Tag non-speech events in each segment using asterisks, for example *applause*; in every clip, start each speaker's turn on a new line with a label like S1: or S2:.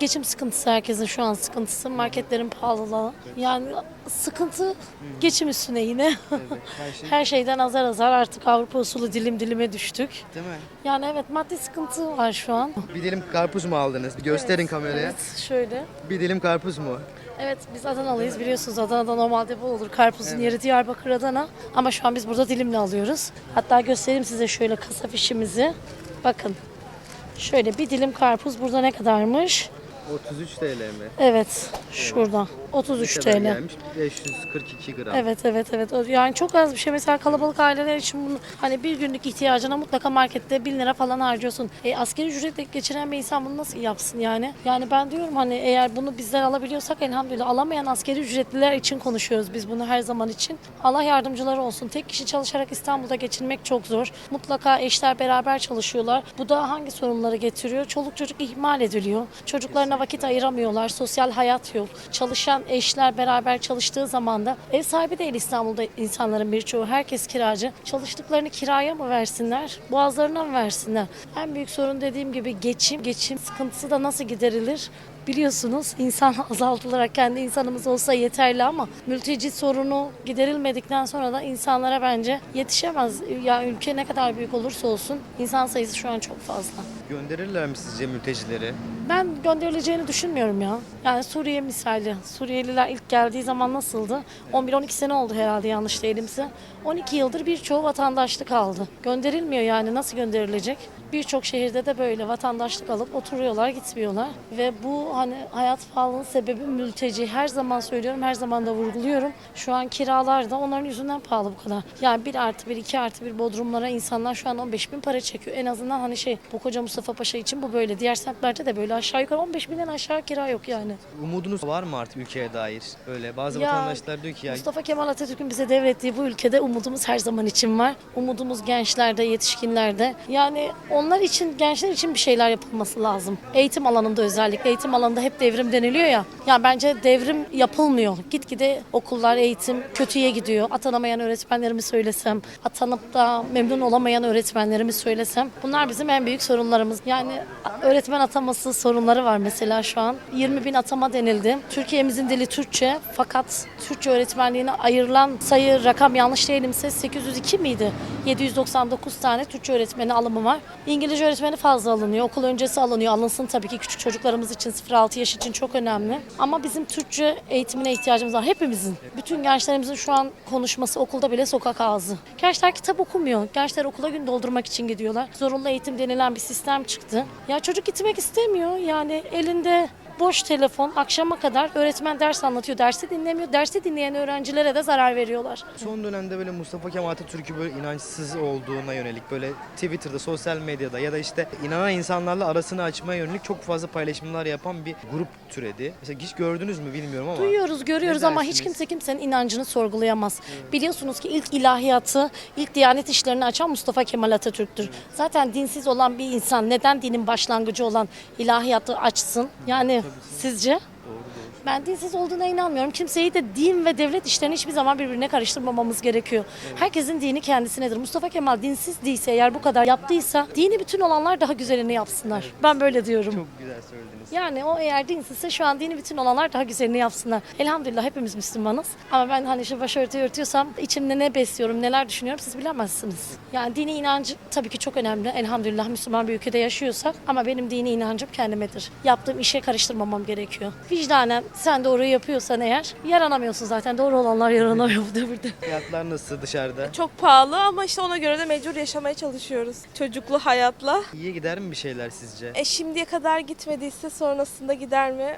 S1: Geçim sıkıntısı herkesin şu an sıkıntısı. Marketlerin pahalılığı. Yani sıkıntı geçim üstüne yine.
S2: Her şey *laughs*
S1: Her şeyden azar azar artık Avrupa usulü dilim dilime düştük.
S2: değil mi?
S1: Yani evet maddi sıkıntı var şu an.
S2: Bir dilim karpuz mu aldınız? Bir gösterin kameraya.
S1: Evet şöyle.
S2: Bir dilim karpuz mu?
S1: Evet biz Adanalıyız biliyorsunuz Adana'da normalde bu olur. Karpuzun yeri Diyarbakır Adana. Ama şu an biz burada dilimle alıyoruz. Hatta göstereyim size şöyle kasa fişimizi. Bakın. Şöyle bir dilim karpuz burada ne kadarmış?
S2: 33 TL mi?
S1: Evet şurada 33
S2: Ne kadar
S1: TL.
S2: gelmiş? 542 gram.
S1: Evet evet evet. O- Yani çok az bir şey. Mesela kalabalık aileler için bunu hani bir günlük ihtiyacına mutlaka markette 1000 lira falan harcıyorsun. E, askeri ücretle geçiren bir insan bunu nasıl yapsın yani? Yani ben diyorum hani eğer bunu bizler alabiliyorsak elhamdülillah alamayan askeri ücretliler için konuşuyoruz biz bunu her zaman için. Allah yardımcıları olsun. Tek kişi çalışarak İstanbul'da geçinmek çok zor. Mutlaka eşler beraber çalışıyorlar. Bu da hangi sorunları getiriyor? Çoluk çocuk ihmal ediliyor. Çocuklarına vakit ayıramıyorlar. Sosyal hayat yok. Çalışan eşler beraber çalıştığı zaman da ev sahibi değil İstanbul'da insanların birçoğu. Herkes kiracı. Çalıştıklarını kiraya mı versinler? Boğazlarına mı versinler? En büyük sorun dediğim gibi geçim. Geçim sıkıntısı da nasıl giderilir? Biliyorsunuz insan *laughs* azaltılarak kendi insanımız olsa yeterli ama mülteci sorunu giderilmedikten sonra da insanlara bence yetişemez. Ya ülke ne kadar büyük olursa olsun insan sayısı şu an çok fazla.
S2: Gönderirler mi sizce mültecileri?
S1: Ben gönderileceğini düşünmüyorum ya. Yani Suriye misali. Suriyeliler ilk geldiği zaman nasıldı? 11-12 sene oldu herhalde yanlış değilimse. 12 yıldır birçoğu vatandaşlık aldı. Gönderilmiyor yani nasıl gönderilecek? Birçok şehirde de böyle vatandaşlık alıp oturuyorlar, gitmiyorlar. Ve bu hani hayat pahalılığının sebebi mülteci. Her zaman söylüyorum, her zaman da vurguluyorum. Şu an kiralar da onların yüzünden pahalı bu kadar. Yani 1 artı 1, 2 artı 1 bodrumlara insanlar şu an 15 bin para çekiyor. En azından hani şey bu koca Mustafa Paşa için bu böyle. Diğer semtlerde de böyle aşağı yukarı 15 binden aşağı kira yok yani.
S2: Umudunuz var mı artık ülkeye dair? Öyle bazı
S1: Ya,
S2: vatandaşlar diyor ki ya
S1: Mustafa Kemal Atatürk'ün bize devrettiği bu ülkede umudumuz her zaman için var. Umudumuz gençlerde, yetişkinlerde. Yani onlar için, gençler için bir şeyler yapılması lazım. Eğitim alanında özellikle. Eğitim alanında hep devrim deniliyor ya. Yani bence devrim yapılmıyor. Gitgide okullar, eğitim kötüye gidiyor. Atanamayan öğretmenlerimi söylesem, atanıp da memnun olamayan öğretmenlerimi söylesem. Bunlar bizim en büyük sorunlarımız. Yani öğretmen ataması sorunları var mesela şu an. 20 bin atama denildi. Türkiye'mizin dili Türkçe fakat Türkçe öğretmenliğine ayrılan sayı rakam yanlış değilimse 802 miydi? 799 tane Türkçe öğretmeni alımı var. İngilizce öğretmeni fazla alınıyor. Okul öncesi alınıyor. Alınsın tabii ki küçük çocuklarımız için 0-6 yaş için çok önemli. Ama bizim Türkçe eğitimine ihtiyacımız var. Hepimizin. Bütün gençlerimizin şu an konuşması okulda bile sokak ağzı. Gençler kitap okumuyor. Gençler okula gün doldurmak için gidiyorlar. Zorunlu eğitim denilen bir sistem çıktı. Ya çocuk gitmek istemiyor. Yani elinde boş telefon akşama kadar öğretmen ders anlatıyor. Dersi dinlemiyor. Dersi dinleyen öğrencilere de zarar veriyorlar.
S2: son dönemde böyle Mustafa Kemal Atatürk'ü böyle inançsız olduğuna yönelik böyle Twitter'da, sosyal medyada ya da işte inanan insanlarla arasını açmaya yönelik çok fazla paylaşımlar yapan bir grup türedi. Mesela hiç gördünüz mü bilmiyorum ama.
S1: Duyuyoruz, görüyoruz ama hiç kimse kimsenin inancını sorgulayamaz. Biliyorsunuz ki ilk ilahiyatı, ilk diyanet işlerini açan Mustafa Kemal Atatürk'tür. Zaten dinsiz olan bir insan neden dinin başlangıcı olan ilahiyatı açsın? Yani sizce? Ben dinsiz olduğuna inanmıyorum. Kimseyi de din ve devlet işlerini hiçbir zaman birbirine karıştırmamamız gerekiyor. Herkesin dini kendisinedir. Mustafa Kemal dinsiz değilse eğer bu kadar yaptıysa dini bütün olanlar daha güzelini yapsınlar. Ben böyle diyorum.
S2: Çok güzel söylediniz.
S1: Yani o eğer dinsizse şu an dini bütün olanlar daha güzelini yapsınlar. Elhamdülillah hepimiz Müslümanız. Ama ben hani şu başörtüyü örtüyorsam içimde ne besliyorum, neler düşünüyorum siz bilemezsiniz. Yani dini inancı tabii ki çok önemli. Elhamdülillah Müslüman bir ülkede yaşıyorsak. Ama benim dini inancım kendimedir. Yaptığım işe karıştırmamam gerekiyor. Vicdanen sen doğruyu yapıyorsan eğer yaranamıyorsun zaten. Doğru olanlar yaranamıyor bu devirde.
S2: Fiyatlar nasıl dışarıda?
S3: Çok pahalı ama işte ona göre de mecbur yaşamaya çalışıyoruz. Çocuklu hayatla.
S2: İyiye gider mi bir şeyler sizce?
S3: E şimdiye kadar gitmediyse sonrasında gider mi?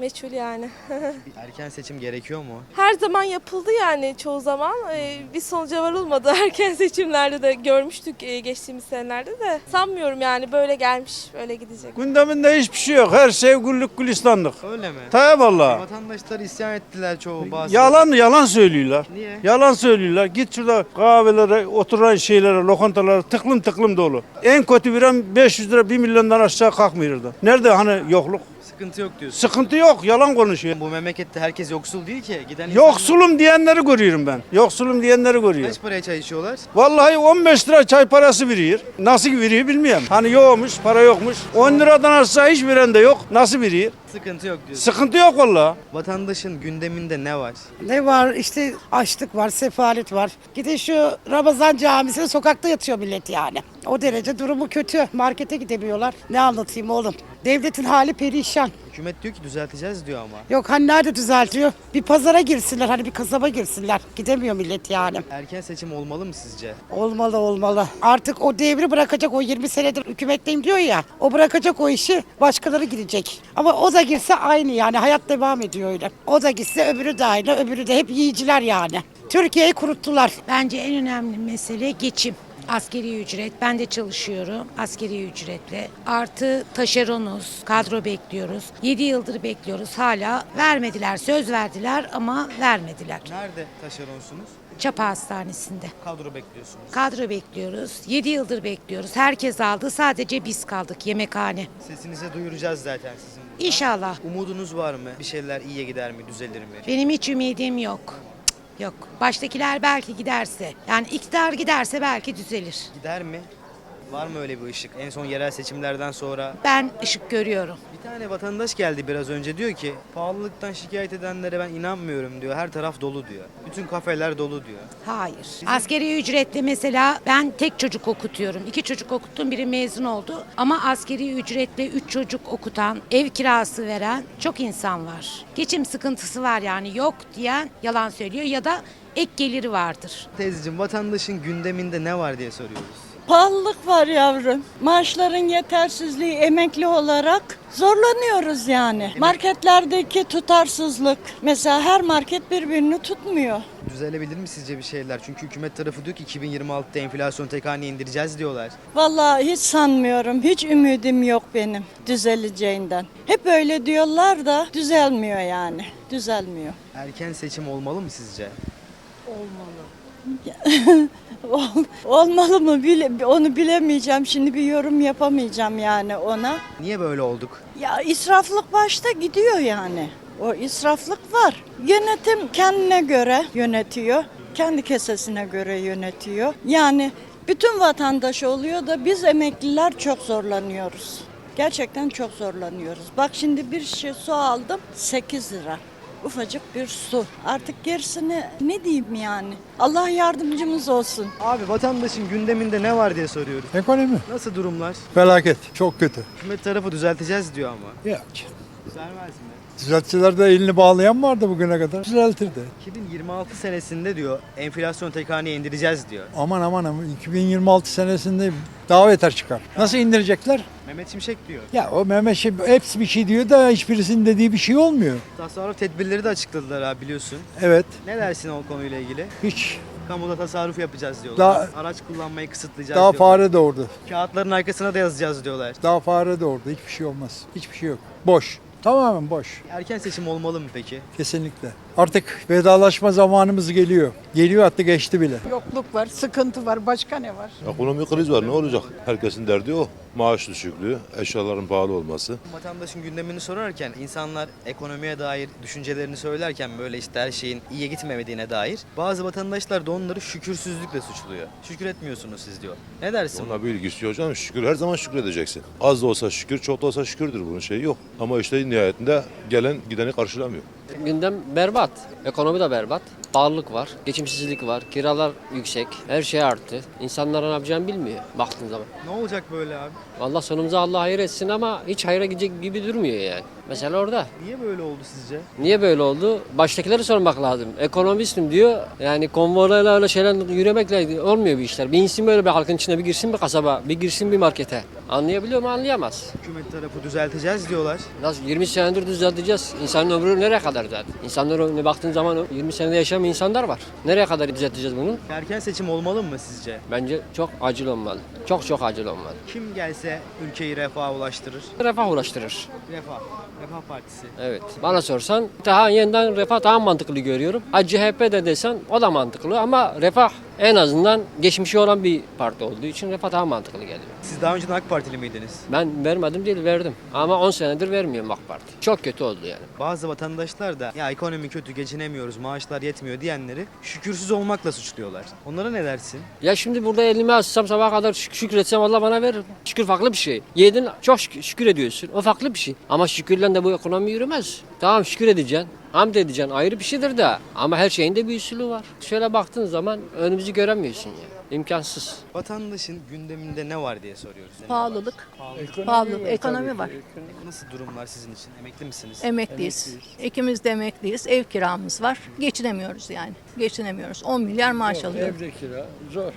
S3: Meçhul yani. *laughs*
S2: Bir erken seçim gerekiyor mu?
S3: Her zaman yapıldı yani çoğu zaman. E, bir sonuca varılmadı *laughs* erken seçimlerde de görmüştük e, geçtiğimiz senelerde de. Sanmıyorum yani böyle gelmiş, böyle gidecek.
S4: Gündeminde hiçbir şey yok. Her şey güllük gülistanlık.
S2: Öyle mi?
S4: Tabi valla.
S2: Vatandaşlar isyan ettiler çoğu bazı.
S4: Yalan yalan söylüyorlar.
S2: Niye?
S4: Yalan söylüyorlar. Git şurada kahvelere, oturan şeylere, lokantalara tıklım tıklım dolu. En kötü veren 500 lira 1 milyondan aşağı kalkmıyor da. Nerede hani yokluk?
S2: Sıkıntı yok diyorsun.
S4: Sıkıntı yok yalan konuşuyor.
S2: Bu memlekette herkes yoksul değil ki. Giden insanlar-
S4: Yoksulum diyenleri görüyorum ben. Yoksulum diyenleri görüyorum.
S2: Kaç paraya çay içiyorlar?
S4: Vallahi 15 lira çay parası veriyor. Nasıl veriyor bilmiyorum. Hani yokmuş, para yokmuş. 10 liradan aşağı hiç veren de yok. Nasıl veriyor?
S2: Sıkıntı yok diyorsun.
S4: Sıkıntı yok vallahi.
S2: Vatandaşın gündeminde ne var?
S5: Ne var işte açlık var, sefalet var. Gidin şu Ramazan camisine sokakta yatıyor millet yani. O derece durumu kötü. Markete gidemiyorlar. Ne anlatayım oğlum? Devletin hali perişan.
S2: Hükümet diyor ki düzelteceğiz diyor ama.
S5: Yok hani nerede düzeltiyor? Bir pazara girsinler hani bir kasaba girsinler. Gidemiyor millet yani.
S2: Erken seçim olmalı mı sizce?
S5: Olmalı olmalı. Artık o devri bırakacak o 20 senedir hükümetteyim diyor ya. O bırakacak o işi başkaları gidecek. Ama o da girse aynı yani hayat devam ediyor öyle. O da gitse öbürü de aynı öbürü de hep yiyiciler yani. Türkiye'yi kuruttular.
S6: Bence en önemli mesele geçim. Askeri ücret. Ben de çalışıyorum askeri ücretle. Artı taşeronuz, kadro bekliyoruz. 7 yıldır bekliyoruz. Hala vermediler. Söz verdiler ama vermediler.
S2: Nerede taşeronsunuz?
S6: Çapa Hastanesi'nde.
S2: Kadro bekliyorsunuz.
S6: Kadro bekliyoruz. 7 yıldır bekliyoruz. Herkes aldı. Sadece biz kaldık yemekhane.
S2: Sesinize duyuracağız zaten sizin burada.
S6: İnşallah.
S2: Umudunuz var mı? Bir şeyler iyiye gider mi, düzelir mi?
S6: Benim hiç ümidim yok. Yok. Baştakiler belki giderse. Yani iktidar giderse belki düzelir.
S2: Gider mi? Var mı öyle bir ışık? En son yerel seçimlerden sonra
S6: Ben ışık görüyorum.
S2: bir tane vatandaş geldi biraz önce diyor ki pahalılıktan şikayet edenlere ben inanmıyorum diyor. Her taraf dolu diyor. Bütün kafeler dolu diyor.
S6: Hayır. Askeri ücretle mesela ben tek çocuk okutuyorum. İki çocuk okuttum biri mezun oldu. Ama askeri ücretle üç çocuk okutan, ev kirası veren çok insan var. Geçim sıkıntısı var yani yok diyen yalan söylüyor ya da ek geliri vardır.
S2: Teyzeciğim vatandaşın gündeminde ne var diye soruyoruz.
S7: Pahalılık var yavrum. Maaşların yetersizliği emekli olarak zorlanıyoruz yani. Marketlerdeki tutarsızlık. Mesela her market birbirini tutmuyor.
S2: Düzelebilir mi sizce bir şeyler? Çünkü hükümet tarafı diyor ki 2026'da enflasyon tek haneye indireceğiz diyorlar.
S7: Vallahi hiç sanmıyorum. Hiç ümidim yok benim düzeleceğinden. Hep öyle diyorlar da düzelmiyor yani. Düzelmiyor.
S2: Erken seçim olmalı mı sizce? *laughs* *laughs*
S7: Ol- Olmalı mı bile, onu bilemeyeceğim. Şimdi bir yorum yapamayacağım yani ona.
S2: Niye böyle olduk?
S7: Ya israflık başta gidiyor yani. O israflık var. Yönetim kendine göre yönetiyor. Kendi kesesine göre yönetiyor. Yani bütün vatandaş oluyor da biz emekliler çok zorlanıyoruz. Gerçekten çok zorlanıyoruz. Bak şimdi bir şişe su aldım 8 lira. Ufacık bir su. Artık gerisini ne diyeyim yani? Allah yardımcımız olsun.
S2: Abi vatandaşın gündeminde ne var diye soruyoruz.
S8: Ekonomi
S2: Nasıl durumlar?
S8: felaket. Çok kötü.
S2: Hükümet tarafı düzelteceğiz diyor ama.
S8: Ya
S2: Düzelmez mi?
S8: düzeltçilerde elini bağlayan vardı bugüne kadar. Düzeltirdi.
S2: 2026 senesinde diyor enflasyon tek haneye indireceğiz diyor.
S8: Aman aman aman 2026 senesinde daha beter çıkar. Nasıl indirecekler?
S2: Mehmet Şimşek diyor.
S8: Ya o Mehmet şey, hepsi bir şey diyor da hiçbirisinin dediği bir şey olmuyor.
S2: Tasarruf tedbirleri de açıkladılar abi biliyorsun.
S8: Evet
S2: Ne dersin o konuyla ilgili?
S8: hiç
S2: Kamuda tasarruf yapacağız diyorlar.
S8: Daha-
S2: Araç kullanmayı kısıtlayacağız
S8: daha
S2: diyorlar.
S8: fare doğurdu.
S2: Kağıtların arkasına da yazacağız diyorlar.
S8: Daha fare doğurdu. Hiçbir şey olmaz. Hiçbir şey yok. Boş. Tamamen boş.
S2: Erken seçim olmalı mı peki?
S8: Kesinlikle. Artık vedalaşma zamanımız geliyor. Geliyor hatta geçti bile.
S9: Yokluk var, sıkıntı var. Başka ne var?
S10: Ekonomik kriz var ne olacak? Herkesin derdi o. Maaş düşüklüğü, eşyaların pahalı olması.
S2: Vatandaşın gündemini sorarken insanlar ekonomiye dair düşüncelerini söylerken böyle işte her şeyin iyiye gitmemediğine dair bazı vatandaşlar da onları şükürsüzlükle suçluyor. Şükür etmiyorsunuz siz diyor. Ne dersin?
S10: Onunla bir ilgisi yok canım. Şükür her zaman şükredeceksin. Az da olsa şükür, çok da olsa şükürdür bunun şeyi yok. Ama işte nihayetinde gelen gideni karşılamıyor.
S11: Gündem berbat. Ekonomi de berbat. Pahalılık var, geçimsizlik var, kiralar yüksek, her şey arttı. İnsanlar ne yapacağını bilmiyor baktığın zaman.
S2: Ne olacak böyle abi?
S11: Vallahi sonumuza Allah hayır etsin ama hiç hayra gidecek gibi durmuyor yani. Mesela orada.
S2: Niye böyle oldu sizce?
S11: Niye böyle oldu? Baştakileri sormak lazım. Ekonomistim diyor. Yani konvoylarla öyle şeyler yürümekle olmuyor bir işler. Bir insin böyle bir halkın içine bir girsin bir kasaba, bir girsin bir markete. Anlayabiliyor mu? Anlayamaz.
S2: Hükümet tarafı düzelteceğiz diyorlar.
S11: Nasıl 20 senedir düzelteceğiz. İnsanın ömrü nereye kadar zaten? İnsanlar ömrüne baktığın zaman 20 senede yaşayan insanlar var. Nereye kadar düzelteceğiz bunu?
S2: Erken seçim olmalı mı sizce?
S11: Bence çok acil olmalı. Çok çok acil olmalı.
S2: Kim gelse ülkeyi refaha ulaştırır?
S11: Refah ulaştırır.
S2: Refah. Refah Partisi.
S11: Evet. Bana sorsan daha yeniden refah daha mantıklı görüyorum. Ha CHP de desen o da mantıklı ama refah En azından geçmişi olan bir parti olduğu için Refah daha mantıklı geliyor.
S2: Siz daha önceden AK Partili miydiniz?
S11: Ben vermedim değil verdim. Ama 10 senedir vermiyorum AK Parti. Çok kötü oldu yani.
S2: Bazı vatandaşlar da ya ekonomi kötü geçinemiyoruz maaşlar yetmiyor diyenleri şükürsüz olmakla suçluyorlar. Onlara ne dersin?
S11: Ya şimdi burada elimi açsam sabaha kadar şük- şükretsem Allah bana verir. Şükür farklı bir şey. Yedin çok şükür, şükür ediyorsun. O farklı bir şey. Ama şükürle de bu ekonomi yürümez. Tamam şükür edeceksin. Hamd edeceksin ayrı bir şeydir de. Ama her şeyin de bir usulü var. Şöyle baktığın zaman önümüzü göremiyorsun yani. İmkansız.
S2: Vatandaşın gündeminde ne var diye soruyoruz. Yani
S9: Pahalılık,
S2: Pahalı.
S9: pahalılık, ekonomi var.
S2: Nasıl durumlar sizin için? Emekli misiniz?
S9: Emekliyiz. İkimiz de emekliyiz. Ev kiramız var. Geçinemiyoruz yani. Geçinemiyoruz. 10 milyar maaş alıyoruz.
S8: Evde kira zor.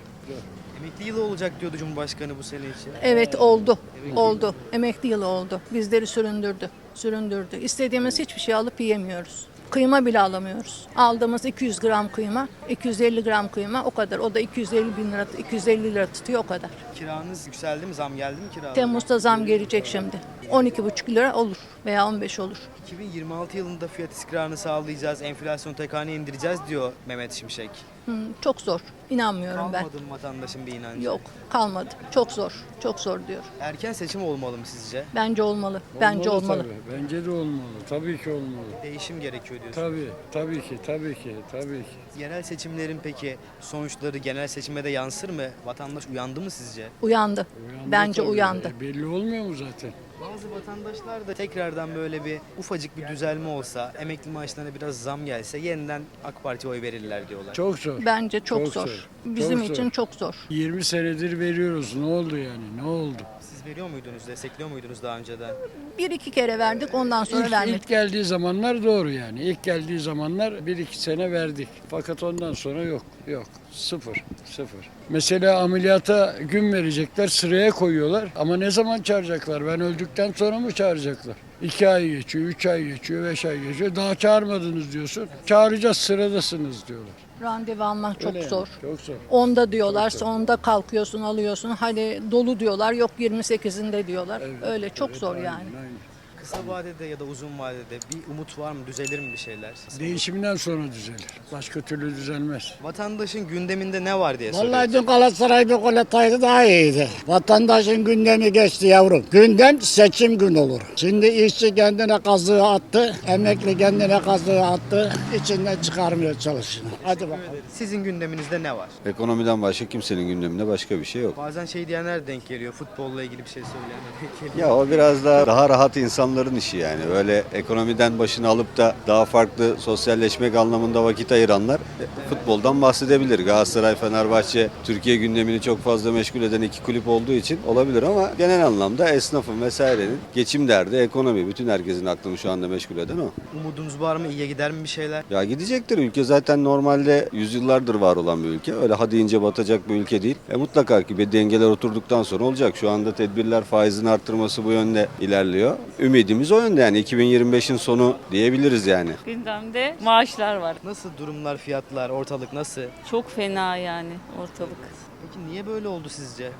S2: Emekli yılı olacak diyordu Cumhurbaşkanı bu sene için.
S9: Evet oldu. Oldu. Emekli yılı oldu. Bizleri süründürdü. Süründürdü. İstediğimiz hiçbir şey alıp yiyemiyoruz. Kıyma bile alamıyoruz. Aldığımız 200 gram kıyma, 250 gram kıyma o kadar. O da 250 bin lira, 250 lira tutuyor o kadar.
S2: Kiranız yükseldi mi? Zam geldi mi kira?
S9: Temmuz'da zam gelecek şimdi. 12,5 lira olur veya 15 olur.
S2: 2026 yılında fiyat istikrarını sağlayacağız, enflasyonu tek indireceğiz diyor Mehmet Şimşek.
S9: Hmm, çok zor. İnanmıyorum ben.
S2: Kalmadı mı vatandaşın bir inancı?
S9: Yok kalmadı. Çok zor. Çok zor diyor.
S2: Erken seçim olmalı mı sizce?
S9: Bence olmalı. Bence olmalı.
S8: Tabii. Bence de olmalı. Tabii ki olmalı.
S2: Değişim gerekiyor diyorsun.
S8: Tabii, tabii ki, tabii ki, tabii ki.
S2: Yerel seçimlerin peki sonuçları genel seçime de yansır mı? Vatandaş uyandı mı sizce?
S9: Uyandı.
S8: Uyandı
S9: Bence
S8: tabii.
S9: uyandı.
S8: E, belli olmuyor mu zaten?
S2: Bazı vatandaşlar da tekrardan böyle bir ufacık bir düzelme olsa, emekli maaşlarına biraz zam gelse yeniden AK Parti'ye oy verirler diyorlar.
S8: Çok zor.
S9: Bence çok,
S8: Çok
S9: zor.
S8: zor.
S9: Bizim
S8: Çok zor.
S9: için çok zor.
S8: 20 senedir veriyoruz. Ne oldu yani? Ne oldu?
S2: Veriyor muydunuz, destekliyor muydunuz daha önceden?
S9: Bir iki kere verdik ondan sonra
S8: İlk,
S9: vermedik.
S8: ilk geldiği zamanlar doğru yani. İlk geldiği zamanlar bir iki sene verdik. Fakat ondan sonra yok. Yok. Sıfır. Sıfır. Mesela ameliyata gün verecekler sıraya koyuyorlar. Ama ne zaman çağıracaklar? Ben öldükten sonra mı çağıracaklar? İki ay geçiyor, üç ay geçiyor, beş ay geçiyor. Daha çağırmadınız diyorsun. Çağıracağız sıradasınız diyorlar.
S9: Randevu almak çok
S8: Öyle yani,
S9: zor.
S8: Çok zor.
S9: Onda diyorlar, onda kalkıyorsun, alıyorsun. Hadi dolu diyorlar, yok 28'inde diyorlar. Öyle çok
S8: Evet,
S9: zor
S8: aynen,
S9: yani.
S8: aynen.
S2: Kısa vadede ya da uzun vadede bir umut var mı? Düzelir mi bir şeyler?
S8: Değişimden sonra düzelir. Başka türlü düzelmez.
S2: Vatandaşın gündeminde ne var diye soruyoruz.
S12: Vallahi dün Galatasaray bir gol atsaydı daha iyiydi. Vatandaşın gündemi geçti yavrum. Gündem seçim gün olur. Şimdi işçi kendine kazığı attı, emekli kendine kazığı attı. İçinden çıkarmıyor çalışını. Hadi bakalım.
S2: Sizin gündeminizde ne var?
S10: Ekonomiden başka kimsenin gündeminde başka bir şey yok.
S2: Bazen şey diyenler denk geliyor. Futbolla ilgili bir şey söyleyenler denk geliyor.
S10: Ya o biraz daha daha rahat insanların işi yani. Öyle ekonomiden başını alıp da daha farklı sosyalleşmek anlamında vakit ayıranlar e, futboldan bahsedebilir. Galatasaray, Fenerbahçe Türkiye gündemini çok fazla meşgul eden iki kulüp olduğu için olabilir ama genel anlamda esnafın vesairenin geçim derdi, ekonomi bütün herkesin aklını şu anda meşgul eden o.
S2: Umudunuz var mı? İyiye gider mi bir şeyler?
S10: Ya gidecektir ülke zaten normalde yüzyıllardır var olan bir ülke. Öyle ha deyince batacak bir ülke değil. E mutlaka ki bir dengeler oturduktan sonra olacak. Şu anda tedbirler faizin arttırması bu yönde ilerliyor. Ümidimiz o yönde yani 2025'in sonu diyebiliriz yani.
S13: Gündemde maaşlar var.
S2: Nasıl durumlar, fiyatlar, ortalık nasıl?
S13: Çok fena yani ortalık.
S2: Peki niye böyle oldu sizce?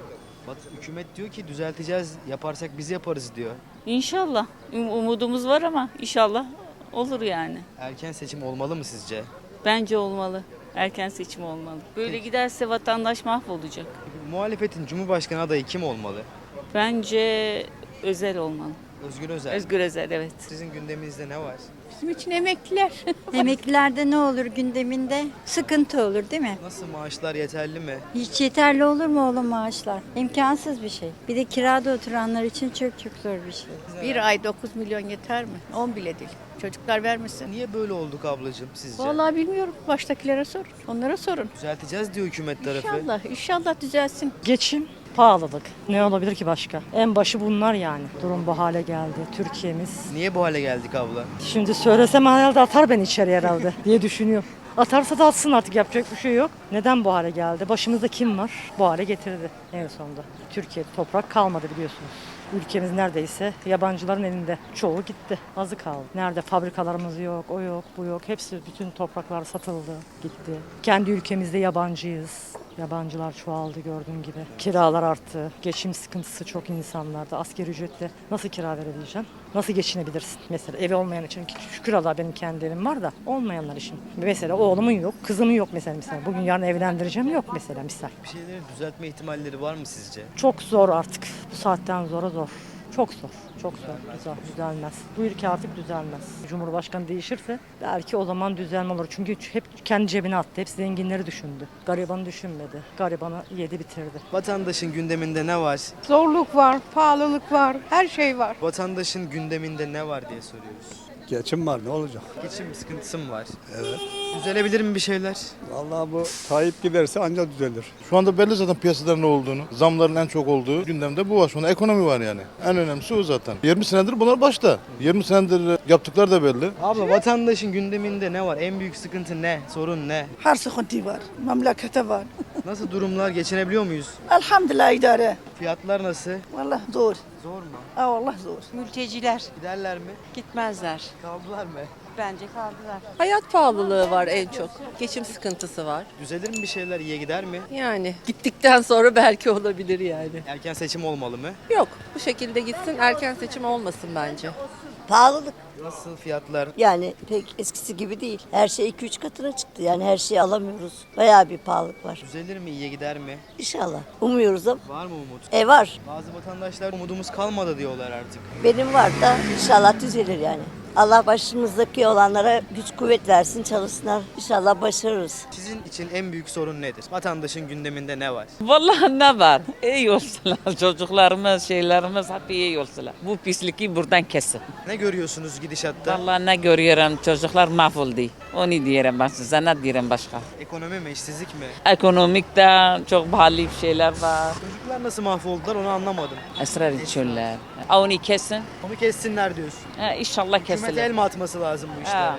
S2: Bak hükümet diyor ki düzelteceğiz, yaparsak biz yaparız diyor.
S13: İnşallah. Um- Umudumuz var ama inşallah olur yani.
S2: Erken seçim olmalı mı sizce?
S13: Bence olmalı. Erken seçim olmalı. Böyle giderse vatandaş mahvolacak.
S2: Muhalefetin Cumhurbaşkanı adayı kim olmalı?
S13: Bence özel olmalı.
S2: Özgür Özel.
S13: Özgür Özel evet.
S2: Sizin gündeminizde ne var?
S9: Bizim için emekliler. *laughs*
S7: Emeklilerde ne olur gündeminde? Sıkıntı olur değil mi?
S2: Nasıl maaşlar yeterli mi?
S7: Hiç yeterli olur mu oğlum maaşlar? İmkansız bir şey. Bir de kirada oturanlar için çok çok zor bir şey.
S9: Bir ay 9 milyon yeter mi? 10 bile değil. Çocuklar vermesin.
S2: Niye böyle olduk ablacığım sizce?
S9: Vallahi bilmiyorum. Baştakilere sorun. Onlara sorun.
S2: Düzelteceğiz diyor hükümet tarafı.
S9: İnşallah, inşallah düzelsin.
S1: Geçim, pahalılık. Ne olabilir ki başka? En başı bunlar yani. Durum bu hale geldi. Türkiye'miz.
S2: Niye bu hale geldik abla?
S1: Şimdi söylesem herhalde atar beni içeri herhalde *laughs* diye düşünüyorum. Atarsa da atsın artık yapacak bir şey yok. Neden bu hale geldi? Başımızda kim var? Bu hale getirdi en sonunda. Türkiye'de toprak kalmadı biliyorsunuz. Ülkemiz neredeyse yabancıların elinde. Çoğu gitti. Azı kaldı. Nerede fabrikalarımız yok, o yok, bu yok. Hepsi bütün topraklar satıldı, gitti. Kendi ülkemizde yabancıyız.
S14: Yabancılar çoğaldı gördüğün gibi. Kiralar arttı. Geçim sıkıntısı çok insanlarda. Asgari ücretle nasıl kira verebileceğim? Nasıl geçinebilirsin? Mesela evi olmayan için şükür Allah benim kendi evim var da olmayanlar için. Mesela oğlumun yok, kızımın yok mesela. mesela. Bugün yarın evlendireceğim yok mesela misal.
S2: Bir şeyleri düzeltme ihtimalleri var mı sizce?
S14: Çok zor artık. Bu saatten sonra zor. Çok zor. Çok zor. Güzel, düzelmez. Bu ülke artık düzelmez. Cumhurbaşkanı değişirse belki o zaman düzelme olur. Çünkü hep kendi cebine attı. Hep zenginleri düşündü. Garibanı düşünmedi. Garibanı yedi bitirdi.
S2: Vatandaşın gündeminde ne var?
S15: Zorluk var, pahalılık var, her şey var.
S2: Vatandaşın gündeminde ne var diye soruyoruz.
S10: Geçim var ne olacak?
S2: Geçim sıkıntısı mı var?
S10: Evet.
S2: Düzelebilir mi bir şeyler?
S10: Vallahi bu Tayyip giderse ancak düzelir.
S16: Şu anda belli zaten piyasada ne olduğunu. Zamların en çok olduğu gündemde bu var. Şu anda ekonomi var yani. En önemlisi o zaten. 20 senedir bunlar başta. 20 senedir yaptıkları da belli.
S2: Abla vatandaşın gündeminde ne var? En büyük sıkıntı ne? Sorun ne?
S17: Her sıkıntı var. Memlekete var.
S2: Nasıl durumlar? Geçinebiliyor muyuz?
S17: Elhamdülillah idare.
S2: Fiyatlar nasıl?
S17: Vallahi zor.
S2: Zor mu?
S17: Ha vallahi zor.
S13: Mülteciler
S2: Giderler mi?
S13: gitmezler.
S2: Kaldılar mı?
S13: Bence kaldılar.
S18: Hayat pahalılığı var en çok. Geçim sıkıntısı var.
S2: Düzelir mi bir şeyler? İyiye gider mi?
S18: Yani gittikten sonra belki olabilir yani.
S2: Erken seçim olmalı mı?
S18: Yok bu şekilde gitsin erken seçim olmasın bence.
S19: Pahalılık
S2: Nasıl fiyatlar?
S19: yani pek eskisi gibi değil. Her şey 2-3 katına çıktı. Yani her şeyi alamıyoruz. Bayağı bir pahalılık var.
S2: Düzelir mi? İyiye gider mi?
S19: İnşallah. Umuyoruz ama.
S2: Var mı umut?
S19: E var.
S2: Bazı vatandaşlar umudumuz kalmadı diyorlar artık.
S19: Benim var da inşallah düzelir yani. Allah başımızdaki olanlara güç kuvvet versin çalışsınlar. İnşallah başarırız.
S2: Sizin için en büyük sorun nedir? Vatandaşın gündeminde ne var?
S13: Vallahi ne var? İyi olsunlar. Çocuklarımız, şeylerimiz hep iyi olsunlar. Bu pisliği buradan kesin.
S2: Ne görüyorsunuz gidişatta?
S13: Vallahi ne görüyorum çocuklar mahvoldu. Onu diyorum ben size ne diyorum başka.
S2: Ekonomi mi, işsizlik mi?
S13: Ekonomikte çok pahalı şeyler var.
S2: Çocuklar nasıl mahvoldular onu anlamadım.
S13: Esrar içiyorlar. Onu kesin.
S2: Onu kessinler diyorsun.
S13: Ha, inşallah
S2: Hükümete
S13: kesilir.
S2: el mi atması lazım bu işlere?
S13: Ha.